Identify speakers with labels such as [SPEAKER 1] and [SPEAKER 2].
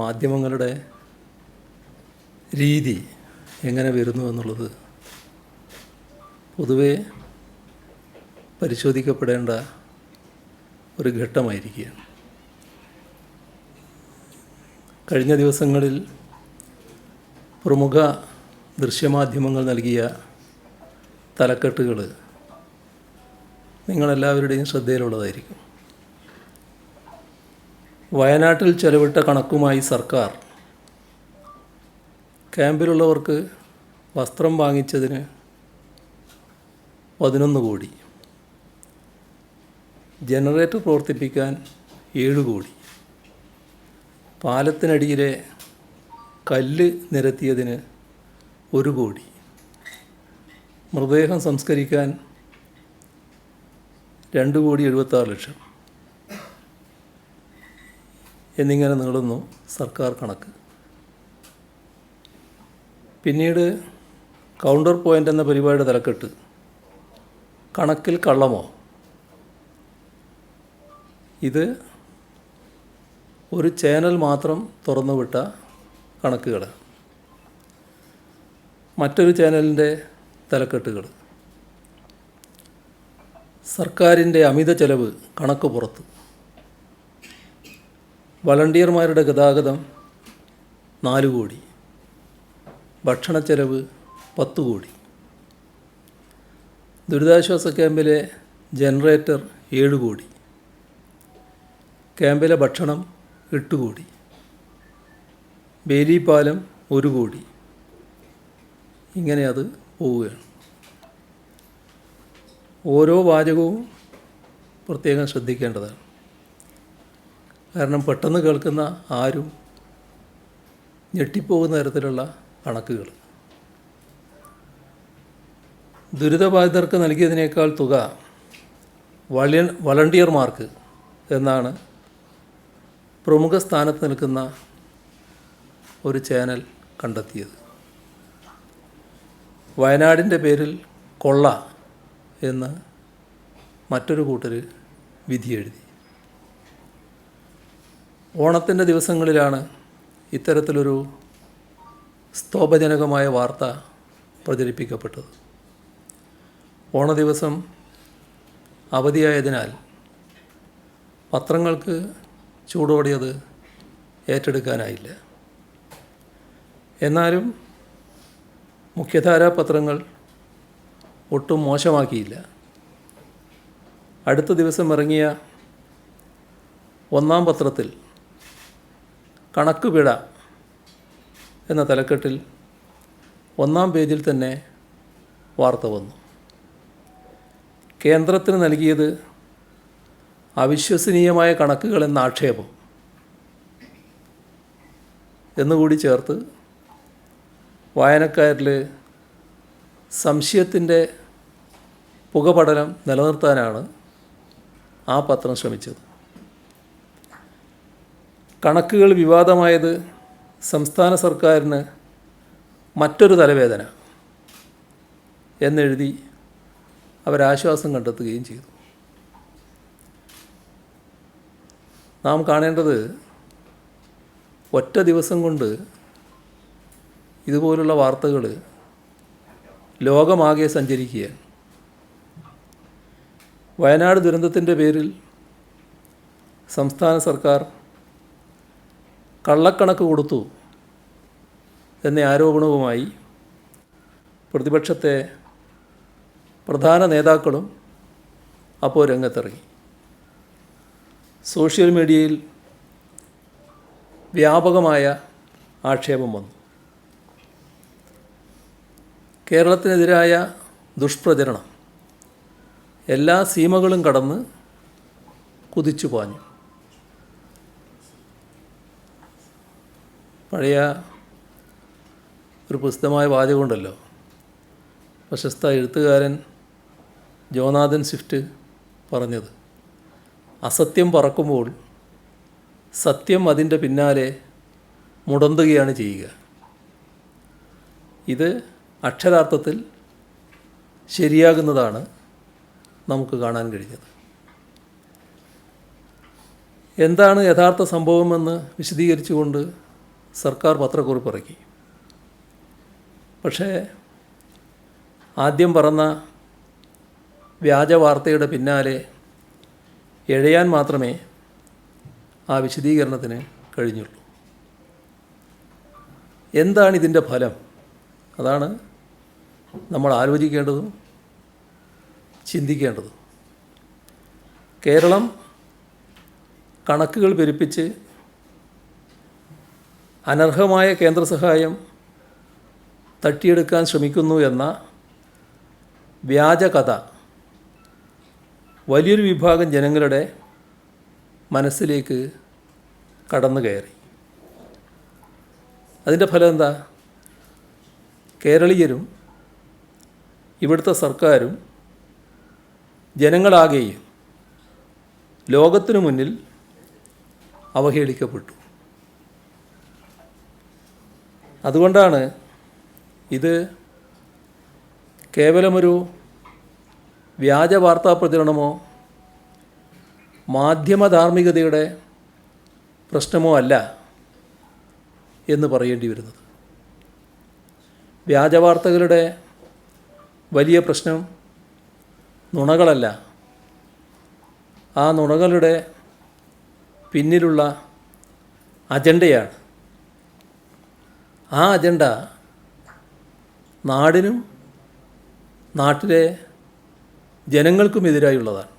[SPEAKER 1] മാധ്യമങ്ങളുടെ രീതി എങ്ങനെ വരുന്നു എന്നുള്ളത് പൊതുവെ പരിശോധിക്കപ്പെടേണ്ട ഒരു ഘട്ടമായിരിക്കുകയാണ്. കഴിഞ്ഞ ദിവസങ്ങളിൽ പ്രമുഖ ദൃശ്യമാധ്യമങ്ങൾ നൽകിയ തലക്കെട്ടുകൾ നിങ്ങളെല്ലാവരുടെയും ശ്രദ്ധയിലുള്ളതായിരിക്കും. വയനാട്ടിൽ ചെലവിട്ട കണക്കുമായി സർക്കാർ. ക്യാമ്പിലുള്ളവർക്ക് വസ്ത്രം വാങ്ങിച്ചതിന് പതിനൊന്ന് കോടി. ജനറേറ്റർ പ്രവർത്തിപ്പിക്കാൻ ഏഴ് കോടി. പാലത്തിനടിയിലെ കല്ല് നിരത്തിയതിന് ഒരു കോടി. മൃതദേഹം സംസ്കരിക്കാൻ രണ്ട് കോടി എഴുപത്താറ് ലക്ഷം. എന്നിങ്ങനെ നീളുന്നു സർക്കാർ കണക്ക്. പിന്നീട് കൗണ്ടർ പോയിന്റ് എന്ന പരിപാടിയുടെ തലക്കെട്ട്. കണക്കിൽ കള്ളമോ? ഇത് ഒരു ചാനൽ മാത്രം തുറന്നുവിട്ട കണക്കുകൾ. മറ്റൊരു ചാനലിന്റെ തലക്കെട്ടുകൾ. സർക്കാരിന്റെ അമിത ചെലവ് കണക്ക് പുറത്ത്. വളണ്ടിയർമാരുടെ ഗതാഗതം നാല് കോടി. ഭക്ഷണ ചെലവ് പത്ത് കോടി. ദുരിതാശ്വാസ ക്യാമ്പിലെ ജനറേറ്റർ ഏഴ് കോടി. ക്യാമ്പിലെ ഭക്ഷണം എട്ട് കോടി. ബേലിപ്പാലം ഒരു കോടി. ഇങ്ങനെ അത് പോവുകയാണ്. ഓരോ വാചകവും പ്രത്യേകം ശ്രദ്ധിക്കേണ്ടതാണ്. കാരണം പെട്ടെന്ന് കേൾക്കുന്ന ആരും ഞെട്ടിപ്പോകുന്ന തരത്തിലുള്ള കണക്കുകൾ. ദുരിതബാധിതർക്ക് നൽകിയതിനേക്കാൾ തുക വള വളണ്ടിയർമാർക്ക് എന്നാണ് പ്രമുഖ സ്ഥാനത്ത് നിൽക്കുന്ന ഒരു ചാനൽ കണ്ടെത്തിയത്. വയനാടിന്റെ പേരിൽ കൊള്ള എന്ന് മറ്റൊരു കൂട്ടർ വിധി എഴുതി. ഓണത്തിന്റെ ദിവസങ്ങളിലാണ് ഇത്തരത്തിലൊരു സ്തോഭജനകമായ വാർത്ത പ്രചരിപ്പിക്കപ്പെട്ടത്. ഓണ ദിവസം അവധിയായതിനാൽ പത്രങ്ങൾക്ക് ചൂടോടിയത് ഏറ്റെടുക്കാനായില്ല. എന്നാലും മുഖ്യധാരാ പത്രങ്ങൾ ഒട്ടും മോശമാക്കിയില്ല. അടുത്ത ദിവസം ഇറങ്ങിയ ഒന്നാം പത്രത്തിൽ കണക്ക് പിഴ എന്ന തലക്കെട്ടിൽ ഒന്നാം പേജിൽ തന്നെ വാർത്ത വന്നു. കേന്ദ്രത്തിന് നൽകിയത് അവിശ്വസനീയമായ കണക്കുകൾ എന്ന ആക്ഷേപം. എന്നുകൂടി ചേർത്ത് വായനക്കാരിൽ സംശയത്തിന്റെ പുകപടലം നിലനിർത്താനാണ് ആ പത്രം ശ്രമിച്ചത്. കണക്കുകൾ വിവാദമായത് സംസ്ഥാന സർക്കാരിന് മറ്റൊരു തലവേദന എന്നെഴുതി അവരാശ്വാസം കണ്ടെത്തുകയും ചെയ്തു. നാം കാണേണ്ടത് ഒറ്റ ദിവസം കൊണ്ട് ഇതുപോലുള്ള വാർത്തകൾ ലോകമാകെ സഞ്ചരിക്കുകയാണ് വയനാട് ദുരന്തത്തിന്റെ പേരിൽ സംസ്ഥാന സർക്കാർ കള്ളക്കണക്ക് കൊടുത്തു എന്ന ആരോപണവുമായി പ്രതിപക്ഷത്തെ പ്രധാന നേതാക്കളും അപ്പോൾ രംഗത്തിറങ്ങി. സോഷ്യൽ മീഡിയയിൽ വ്യാപകമായ ആക്ഷേപം വന്നു. കേരളത്തിനെതിരായ ദുഷ്പ്രചരണം എല്ലാ സീമകളും കടന്ന് കുതിച്ചു പാഞ്ഞു പഴയ ഒരു പ്രസിദ്ധമായ വാചകമുണ്ടല്ലോ പ്രശസ്ത എഴുത്തുകാരൻ ജോനാഥൻ സ്വിഫ്റ്റ് പറഞ്ഞത് അസത്യം പറക്കുമ്പോൾ സത്യം അതിന്റെ പിന്നാലെ മുടന്തുകയാണ് ചെയ്യുക. ഇത് അക്ഷരാർത്ഥത്തിൽ ശരിയാകുന്നതാണ് നമുക്ക് കാണാൻ കഴിഞ്ഞത്. എന്താണ് യഥാർത്ഥ സംഭവമെന്ന് വിശദീകരിച്ചുകൊണ്ട് സർക്കാർ പത്രക്കുറിപ്പ് ഇറക്കി പക്ഷേ ആദ്യം പറന്ന വ്യാജ വാർത്തയുടെ പിന്നാലെ എഴയാൻ മാത്രമേ ആ വിശദീകരണത്തിന് കഴിഞ്ഞുള്ളൂ. എന്താണ് ഇതിന്റെ ഫലം? അതാണ് നമ്മൾ ആലോചിക്കേണ്ടതും ചിന്തിക്കേണ്ടതും. കേരളം കണക്കുകൾ പെരുപ്പിച്ച് അനർഹമായ കേന്ദ്ര സഹായം തട്ടിയെടുക്കാൻ ശ്രമിക്കുന്നു എന്ന വ്യാജ കഥ വലിയൊരു വിഭാഗം ജനങ്ങളുടെ മനസ്സിലേക്ക് കടന്നു കയറി. അതിന്റെ ഫലം എന്താ? കേരളീയരും ഇവിടുത്തെ സർക്കാരും ജനങ്ങളാകെയും ലോകത്തിനു മുന്നിൽ അവഹേളിക്കപ്പെട്ടു. അതുകൊണ്ടാണ് ഇത് കേവലമൊരു വ്യാജ വാർത്താ പ്രചരണമോ മാധ്യമധാർമ്മികതയുടെ പ്രശ്നമോ അല്ല എന്ന് പറയേണ്ടി വരുന്നത്. വ്യാജവാർത്തകളുടെ വലിയ പ്രശ്നം നുണകളല്ല. ആ നുണകളുടെ പിന്നിലുള്ള അജണ്ടയാണ്. ആ അജണ്ട. നാടിനും നാട്ടിലെ ജനങ്ങൾക്കുമെതിരായുള്ളതാണ്